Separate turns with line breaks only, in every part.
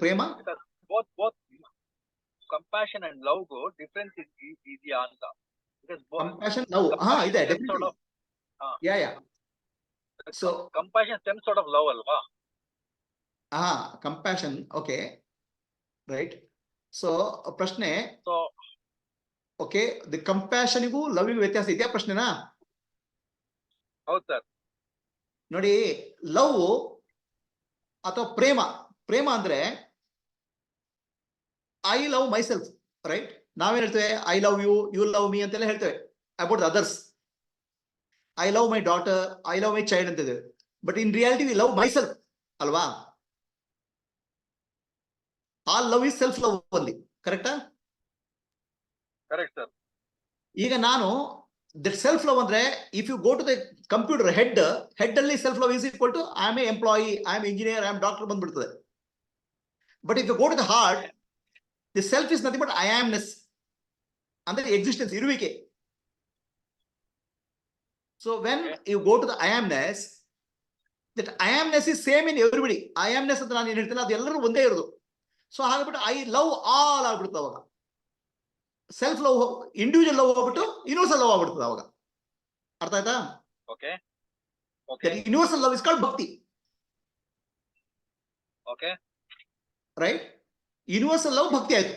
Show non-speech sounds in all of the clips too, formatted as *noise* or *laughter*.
Prema?
Both both compassion and love ಗು difference ಇದೆಯಾ ಅಂತ
ಕಂಪ್ಯಾಷನ್ ಲವ್ ಹಾ ಇದೆ yeah yeah so
compassion same sort of love ಅಲ್ವಾ?
ಹಾ ಕಂಪ್ಯಾಷನ್ ಓಕೆ ರೈಟ್ ಸೋ ಪ್ರಶ್ನೆ.
ಸೊ
ಓಕೆ ದಿ ಕಂಪ್ಯಾಷನ್ಗೂ ಲವ್ಗೂ ವ್ಯತ್ಯಾಸ ಇದೆಯಾ ಪ್ರಶ್ನೆನಾ?
ಹೌದು ಸರ್.
ನೋಡಿ ಲವ್ ಅಥವಾ ಪ್ರೇಮ ಪ್ರೇಮ ಅಂದ್ರೆ I love myself right ನಾವೇನ್ ಹೇಳ್ತೇವೆ? I love you you love me ಅಂತೆಲ್ಲ ಹೇಳ್ತೇವೆ about the others I love my daughter I love my child ಅಂತಿದೆ but in reality we love myself ಅಲ್ವಾ? ಆ ಲವ್ ಇಸ್ ಸೆಲ್ಫ್ ಲವ್ ಅಲ್ಲಿ ಕರೆಕ್ಟಾ
correct sir
ಈಗ ನಾನು ದಟ್ ಸೆಲ್ಫ್ ಲವ್ ಅಂದ್ರೆ if you go to the computer head head ಅಲ್ಲಿ self love is equal to I am a employee I am engineer I am doctor ಬಂದ್ಬಿಡ್ತದೆ. But if you go to the heart the self is nothing but I amness ಅಂದ್ರೆ existence ಇರುವಿಕೆ so when you go to the I amness that I amness is same in everybody I amness ಅಂತ ನಾನು ಏನ್ ಹೇಳ್ತೇನೆ ಅದು ಎಲ್ಲರೂ ಒಂದೇ ಇರೋದು. ಸೊ ಹಾಗಾಗ್ಬಿಟ್ಟು ಐ ಲವ್ ಆಲ್ ಆಗ್ಬಿಡುತ್ತೆ ಅವಾಗ. ಸೆಲ್ಫ್ ಲವ್ ಇಂಡಿವಿಜುವಲ್ ಲವ್ ಹೋಗ್ಬಿಟ್ಟು ಯೂನಿವರ್ಸಲ್ ಲವ್ ಆಗ್ಬಿಡ್ತದೆ ಅವಾಗ. ಅರ್ಥ ಆಯ್ತಾ?
Okay. Okay
universal love is called bhakti
okay.
Right universal love ಭಕ್ತಿ ಆಯ್ತು.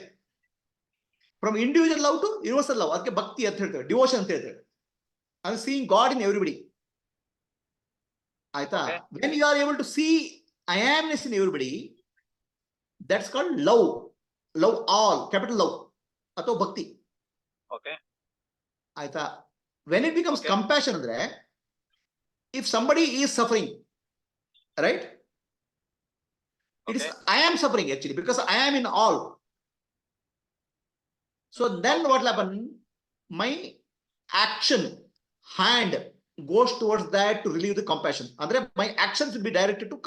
From individual love to universal love ಅದಕ್ಕೆ ಭಕ್ತಿ ಅಂತ ಹೇಳ್ತೇವೆ ಡಿವೋಷನ್ ಅಂತ ಹೇಳ್ತೇವೆ ಅದು ಸೀಯಿಂಗ್ ಗಾಡ್ ಇನ್ ಎವ್ರಿಬಡಿ ಆಯ್ತಾ. When you are able to see I amness in everybody that's called love love all capital love ಅಥವಾ ಭಕ್ತಿ. ಆಯ್ತಾ? When it
becomes.
ಕಂಪ್ಯಾಷನ್ ಅಂದ್ರೆ if somebody is suffering right It is
Okay.
I am suffering actually because I am in all so then what happen my action hand goes towards that to relieve the compassion ಅಂದ್ರೆ my actions will be directed to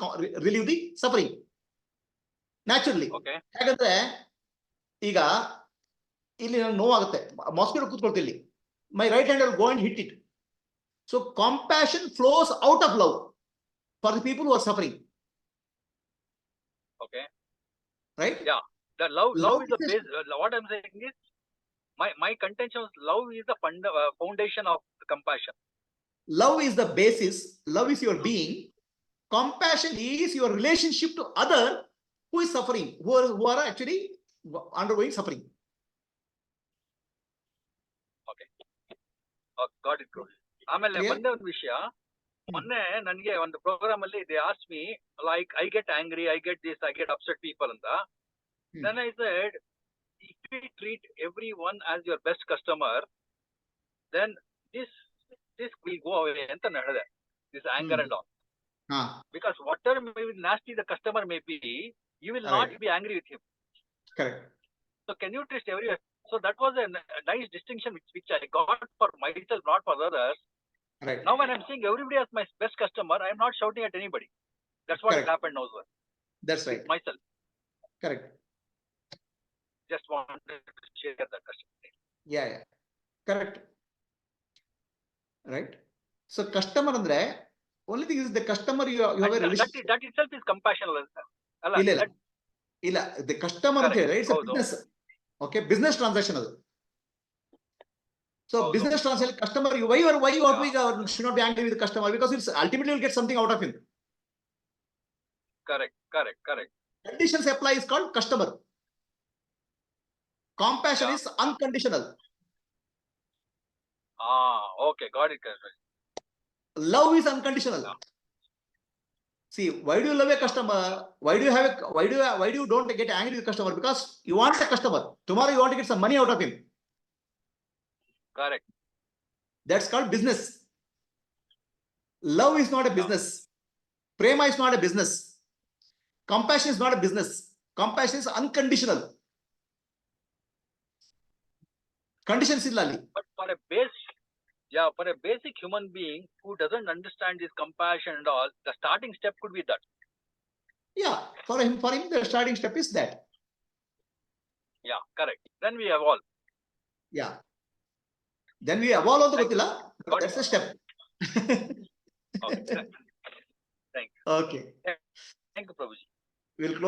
relieve the suffering naturally
okay
ಯಾಕಂದ್ರೆ ಈಗ ಇಲ್ಲಿ ನನಗೆ ನೋವಾಗುತ್ತೆ mosquito ಕೂತ್ಕೊಳ್ತಿಲ್ಲಿ my right hand go and hit it so compassion flows out of love for the people who are suffering
okay
right
the love love
Love
is the
is-
base uh, what i'm saying is my my contention is love is the fund, uh, foundation of compassion
love is the basis love is your being compassion is your relationship to other who is suffering who are, who are actually undergoing suffering
Oh, got it got it. ಆಮೇಲೆ
Clear?
ಮೊನ್ನೆ ಒಂದು ವಿಷಯ ಮೊನ್ನೆ ನನಗೆ ಒಂದು programme ಅಲ್ಲಿ they as me like I get angry I get this I get upset people ಅಂತ
Hmm.
Then I said if you treat every one as your best customer then this this will go away ಅಂತ ನಾನು ಹೇಳಿದೆ this anger
Hmm.
And all
ha
because whatever may be nasty the customer may be, you will not
Right.
be angry with him.
correct
So can you trust every? So that was a, n- a nice distinction which, which I got for myself, not for others.
Right
Now when I'm saying everybody as my best customer, I'm not shouting at anybody. That's what has
Correct.
happened now, sir.
that's right
Myself
correct
just wanted to share that customer.
yeah yeah correct right so customer ಅಂದ್ರೆ only thing is the customer you, you have a
That, that, that itself is compassion. ಅಲ್ಲ
ಇಲ್ಲ, ಇಲ್ಲ. The customer ಅಂತ
business.
It's. Business
okay
business transaction ಅದು So oh, business
transaction,
customer, why you are why you ought yeah. should not be angry with the customer because it's ultimately will get something out of him.
Correct, correct, correct.
Conditions apply is called customer. Compassion
yeah.
is unconditional.
Ah, okay, got it, correct.
Love is unconditional.
Yeah.
See, why do you love a customer? Why do you have a why do you why do you don't get angry with customer? Because you want the customer. Tomorrow you want to get some money out of him.
Correct.
That's called business. Love is not a business. Prema is not a business. Compassion is not a business. Compassion is unconditional. Conditions in Lali.
But for a base, yeah, for a basic human being who doesn't understand this compassion and all, the starting step could be that.
Yeah, for him, for him, the starting step is that.
Yeah, correct. Then we evolve.
Yeah Then we evolve ಅಂತ
Thank
ಗೊತ್ತಿಲ್ಲ. but
Got
That's a step.
Okay. *laughs* thank-
Okay.
Thank you, Prabhuji.
We'll